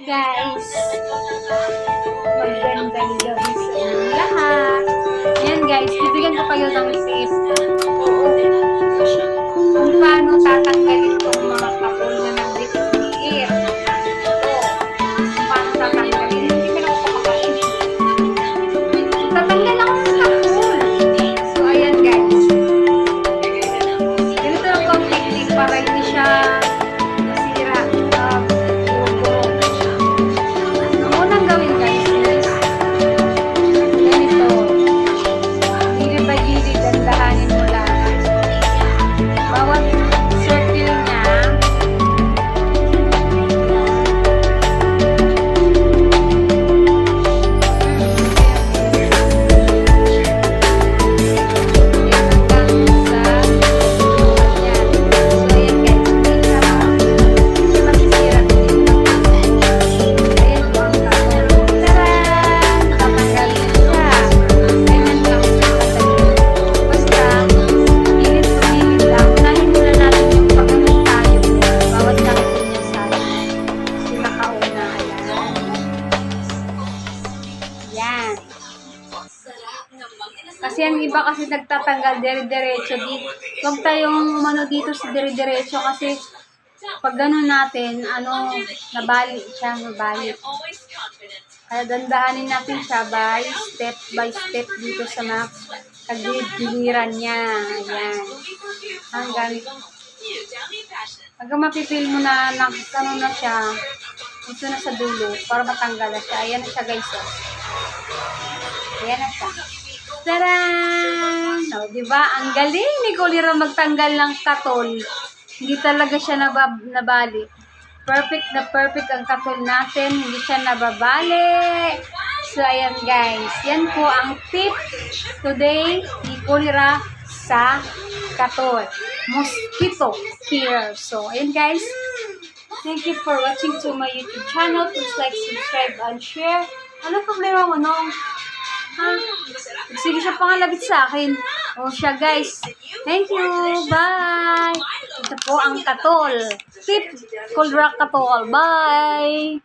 Guys, magandang gabi sa lahat. Yan guys, bibigyan ko kayo ng tip Kasi ang iba kasi nagtatanggal dire-diretso dito. Huwag tayong umano dito sa dire-diretso kasi pag gano'n natin, ano, nabali siya, nabali. Kaya dandahanin natin siya by step by step dito sa mga kagiliran niya. Ayan. Hanggang, hanggang mapipil mo na, na ano na siya, dito na sa dulo, para matanggal na siya. Ayan na siya guys. Oh. Ayan na siya. Taran! O, di ba? Ang galing ni Kulira magtanggal ng katol. Hindi talaga siya nabab nabali. Perfect na perfect ang katol natin. Hindi siya nababali. So, ayan guys. Yan po ang tip today ni Kulira sa katol. Mosquito care. So, ayan guys. Thank you for watching to my YouTube channel. Please like, subscribe, and share. Ano problema mo, nung? Ha? Sige siya pangalabit sa akin. O siya guys. Thank you. Bye. Ito po ang katol. Tip. Cold rock katol. Bye.